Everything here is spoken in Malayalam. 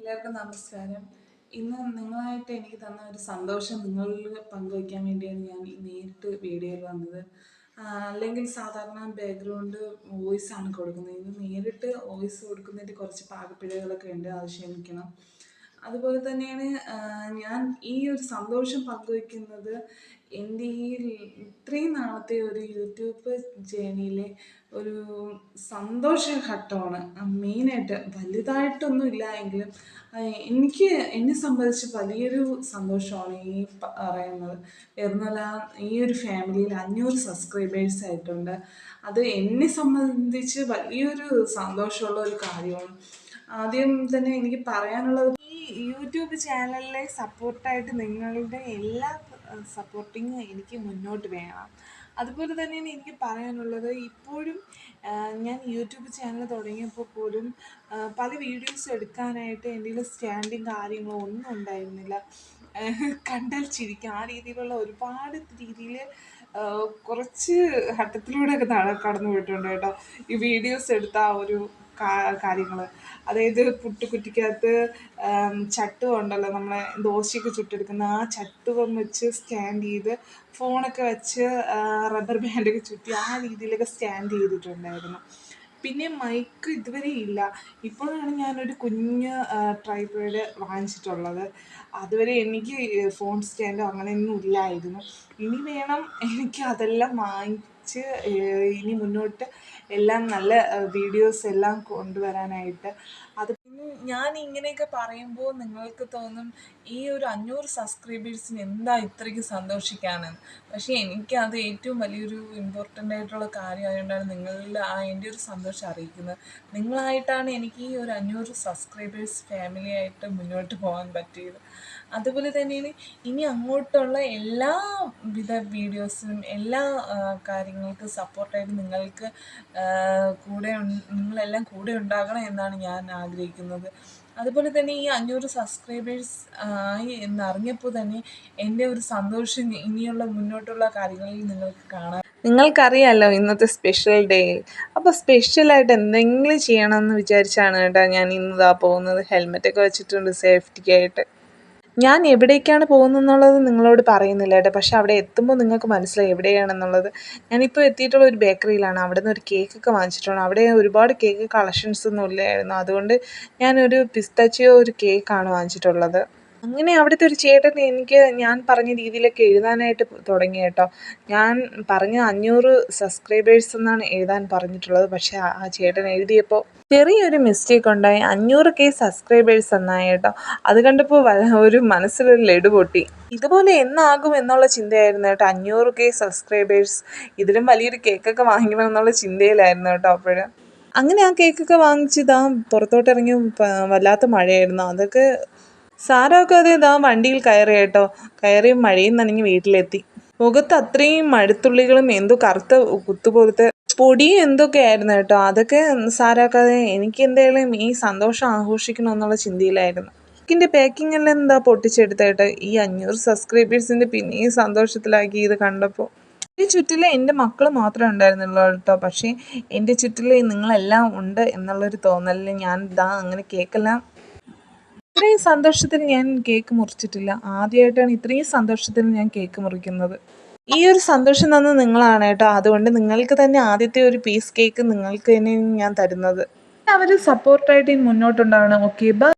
എല്ലാവർക്കും നമസ്കാരം. ഇന്ന് നിങ്ങളായിട്ട് എനിക്ക് തന്ന ഒരു സന്തോഷം നിങ്ങളിൽ പങ്കുവയ്ക്കാൻ വേണ്ടിയാണ് ഞാൻ ഈ നേരിട്ട് വീഡിയോയിൽ വന്നത്. അല്ലെങ്കിൽ സാധാരണ ബാക്ക്ഗ്രൗണ്ട് വോയിസ് ആണ് കൊടുക്കുന്നത്. ഇന്ന് നേരിട്ട് വോയിസ് കൊടുക്കുന്നതിന്റെ കുറച്ച് പാകപ്പിഴകളൊക്കെ ഉണ്ട്. അത് ക്ഷമിക്കണം. അതുപോലെ തന്നെയാണ് ഞാൻ ഈ ഒരു സന്തോഷം പങ്കുവയ്ക്കുന്നത് എന്റെ ഈ ഇത്രയും നാളത്തെ ഒരു യൂട്യൂബ് ജേണിയിലെ ഒരു സന്തോഷ ഘട്ടമാണ് മെയിനായിട്ട് വലുതായിട്ടൊന്നും ഇല്ല എങ്കിലും എനിക്ക് എന്നെ സംബന്ധിച്ച് വലിയൊരു സന്തോഷമാണ് ഈ പറയുന്നത്. എന്നാൽ ഈ ഒരു ഫാമിലിയിൽ അഞ്ഞൂറ് സബ്സ്ക്രൈബേഴ്സ് ആയിട്ടുണ്ട്. അത് എന്നെ സംബന്ധിച്ച് വലിയൊരു സന്തോഷമുള്ള ഒരു കാര്യമാണ്. ആദ്യം തന്നെ എനിക്ക് പറയാനുള്ളത് യൂട്യൂബ് ചാനലിലെ സപ്പോർട്ടായിട്ട് നിങ്ങളുടെ എല്ലാ സപ്പോർട്ടിങ്ങും എനിക്ക് മുന്നോട്ട് വേണം. അതുപോലെ തന്നെയാണ് എനിക്ക് പറയാനുള്ളത് ഇപ്പോഴും ഞാൻ യൂട്യൂബ് ചാനൽ തുടങ്ങിയപ്പോൾ പോലും പല വീഡിയോസ് എടുക്കാനായിട്ട് എന്റെ സ്റ്റാൻഡിങ് സ്റ്റാൻഡും കാര്യങ്ങളോ ഒന്നും ഉണ്ടായിരുന്നില്ല. കണ്ടാൽ ചിരിക്കും. ആ രീതിയിലുള്ള ഒരുപാട് രീതിയിൽ കുറച്ച് ഘട്ടത്തിലൂടെയൊക്കെ നട കടന്നു പോയിട്ടുണ്ട് കേട്ടോ. ഈ വീഡിയോസ് എടുത്ത ആ ഒരു കാര്യങ്ങൾ അതായത് പുട്ടുകുറ്റിക്കകത്ത് ചട്ടുവം ഉണ്ടല്ലോ നമ്മളെ ദോശയൊക്കെ ചുട്ടെടുക്കുന്ന. ആ ചട്ടുവം വെച്ച് സ്റ്റാൻഡ് ചെയ്ത് ഫോണൊക്കെ വെച്ച് റബ്ബർ ബാൻഡൊക്കെ ചുറ്റി ആ രീതിയിലൊക്കെ സ്റ്റാൻഡ് ചെയ്തിട്ടുണ്ടായിരുന്നു. പിന്നെ മൈക്ക് ഇതുവരെ ഇല്ല. ഇപ്പോഴാണ് ഞാനൊരു കുഞ്ഞ് ട്രൈപോഡ് വാങ്ങിച്ചിട്ടുള്ളത്. അതുവരെ എനിക്ക് ഫോൺ സ്റ്റാൻഡോ അങ്ങനെയൊന്നും ഇല്ലായിരുന്നു. ഇനി വേണം എനിക്ക് അതെല്ലാം വാങ്ങിച്ച് ഏഹ് ഇനി മുന്നോട്ട് എല്ലാം നല്ല വീഡിയോസ് എല്ലാം കൊണ്ടുവരാനായിട്ട് അത് ഞാൻ ഇങ്ങനെയൊക്കെ പറയുമ്പോൾ നിങ്ങൾക്ക് തോന്നും ഈ ഒരു അഞ്ഞൂറ് സബ്സ്ക്രൈബേഴ്സിന് എന്താ ഇത്രയ്ക്ക് സന്തോഷിക്കാനെന്ന് പക്ഷേ എനിക്ക് അത് ഏറ്റവും വലിയൊരു ഇമ്പോർട്ടന്റ് ആയിട്ടുള്ള കാര്യമായതുകൊണ്ടാണ് നിങ്ങളിൽ എന്റെ ഒരു സന്തോഷം അറിയിക്കുന്നത്. നിങ്ങളായിട്ടാണ് എനിക്ക് ഈ ഒരു അഞ്ഞൂറ് സബ്സ്ക്രൈബേഴ്സ് ഫാമിലി ആയിട്ട് മുന്നോട്ട് പോകാൻ പറ്റിയത്. അതുപോലെ തന്നെയാണ് ഇനി അങ്ങോട്ടുള്ള എല്ലാ വിധ വീഡിയോസിനും എല്ലാ കാര്യങ്ങൾക്കും സപ്പോർട്ടായിട്ട് നിങ്ങൾക്ക് കൂടെ നിങ്ങളെല്ലാം കൂടെ ഉണ്ടാകണം എന്നാണ് ഞാൻ ആഗ്രഹിക്കുന്നത്. അതുപോലെ തന്നെ ഈ അഞ്ഞൂറ് സബ്സ്ക്രൈബേഴ്സ് ആയി എന്നറിഞ്ഞപ്പോൾ തന്നെ എന്റെ ഒരു സന്തോഷം ഇനിയുള്ള മുന്നോട്ടുള്ള കാര്യങ്ങളിൽ നിങ്ങൾക്ക് കാണാം നിങ്ങൾക്കറിയാമല്ലോ ഇന്നത്തെ സ്പെഷ്യൽ ഡേ അപ്പോൾ സ്പെഷ്യലായിട്ട് എന്തെങ്കിലും ചെയ്യണമെന്ന് വിചാരിച്ചാണ് കേട്ടോ ഞാൻ ഇന്നിതാ പോകുന്നത്. ഹെൽമെറ്റൊക്കെ വെച്ചിട്ടുണ്ട് സേഫ്റ്റിക്കായിട്ട് ഞാൻ എവിടേക്കാണ് പോകുന്നതെന്നുള്ളത് നിങ്ങളോട് പറയുന്നില്ല കേട്ടോ. പക്ഷെ അവിടെ എത്തുമ്പോൾ നിങ്ങൾക്ക് മനസ്സിലായി എവിടെയാണെന്നുള്ളത്. ഞാനിപ്പോൾ എത്തിയിട്ടുള്ള ഒരു ബേക്കറിയിലാണ്. അവിടെ നിന്ന് ഒരു കേക്കൊക്കെ വാങ്ങിച്ചിട്ടുണ്ട്. അവിടെ ഒരുപാട് കേക്ക് കളക്ഷൻസ് ഒന്നും ഇല്ലായിരുന്നു. അതുകൊണ്ട് ഞാനൊരു പിസ്തച്ചിയോ ഒരു കേക്കാണ് വാങ്ങിച്ചിട്ടുള്ളത്. അങ്ങനെ അവിടുത്തെ ഒരു ചേട്ടൻ എനിക്ക് ഞാൻ പറഞ്ഞ രീതിയിലൊക്കെ എഴുതാനായിട്ട് തുടങ്ങി കേട്ടോ. ഞാൻ പറഞ്ഞ അഞ്ഞൂറ് സബ്സ്ക്രൈബേഴ്സ് എന്നാണ് എഴുതാൻ പറഞ്ഞിട്ടുള്ളത്. പക്ഷേ ആ ചേട്ടൻ എഴുതിയപ്പോൾ ചെറിയൊരു മിസ്റ്റേക്ക് ഉണ്ടായി. അഞ്ഞൂറ് കെ സബ്സ്ക്രൈബേഴ്സ് എന്നായി കേട്ടോ. അത് കണ്ടപ്പോൾ ഒരു മനസ്സിലൊരു ലഡു പൊട്ടി. ഇതുപോലെ എന്നാകും എന്നുള്ള ചിന്തയായിരുന്നു കേട്ടോ. അഞ്ഞൂറ് കെ സബ്സ്ക്രൈബേഴ്സ് ഇതിലും വലിയൊരു കേക്കൊക്കെ വാങ്ങിക്കണം എന്നുള്ള ചിന്തയിലായിരുന്നു കേട്ടോ അപ്പോഴ്. അങ്ങനെ ആ കേക്കൊക്കെ വാങ്ങിച്ചതാ പുറത്തോട്ടിറങ്ങി വല്ലാത്ത മഴയായിരുന്നു. അതൊക്കെ സാരമൊക്കെ അത് ഇതാ വണ്ടിയിൽ കയറി കേട്ടോ. കയറി മഴയും നനഞ്ഞ് വീട്ടിലെത്തി. മുഖത്ത് അത്രയും മഴത്തുള്ളികളും എന്തോ കറുത്ത കുത്തുപോലത്തെ പൊടിയും എന്തൊക്കെ ആയിരുന്നു കേട്ടോ. അതൊക്കെ സാരാക്കാതെ എനിക്ക് എന്തായാലും ഈ സന്തോഷം ആഘോഷിക്കണം എന്നുള്ള ചിന്തയിലായിരുന്നു. ഇതിന്റെ പാക്കിംഗ് എല്ലാം എന്താ പൊട്ടിച്ചെടുത്തേട്ടോ ഈ അഞ്ഞൂറ് സബ്സ്ക്രൈബേഴ്സിന്റെ പിന്നെയും സന്തോഷത്തിലാക്കി ഇത് കണ്ടപ്പോൾ. എന്റെ ചുറ്റിൽ എന്റെ മക്കൾ മാത്രമേ ഉണ്ടായിരുന്നുള്ളൂ കേട്ടോ. പക്ഷേ എന്റെ ചുറ്റിൽ നിങ്ങളെല്ലാം ഉണ്ട് എന്നുള്ളൊരു തോന്നലിൽ ഞാൻ ഇതാ അങ്ങനെ കേക്കെല്ലാം ഇത്രയും സന്തോഷത്തിൽ ഞാൻ കേക്ക് മുറിച്ചിട്ടില്ല. ആദ്യമായിട്ടാണ് ഇത്രയും സന്തോഷത്തിൽ ഞാൻ കേക്ക് മുറിക്കുന്നത്. ഈ ഒരു സന്തോഷം തന്ന നിങ്ങളാണ് കേട്ടോ. അതുകൊണ്ട് നിങ്ങൾക്ക് തന്നെ ആദ്യത്തെ ഒരു പീസ് കേക്ക് നിങ്ങൾക്ക് തന്നെ ഞാൻ തരുന്നത്. അവർ സപ്പോർട്ടായിട്ട് മുന്നോട്ടുണ്ടാവണം. Okay bye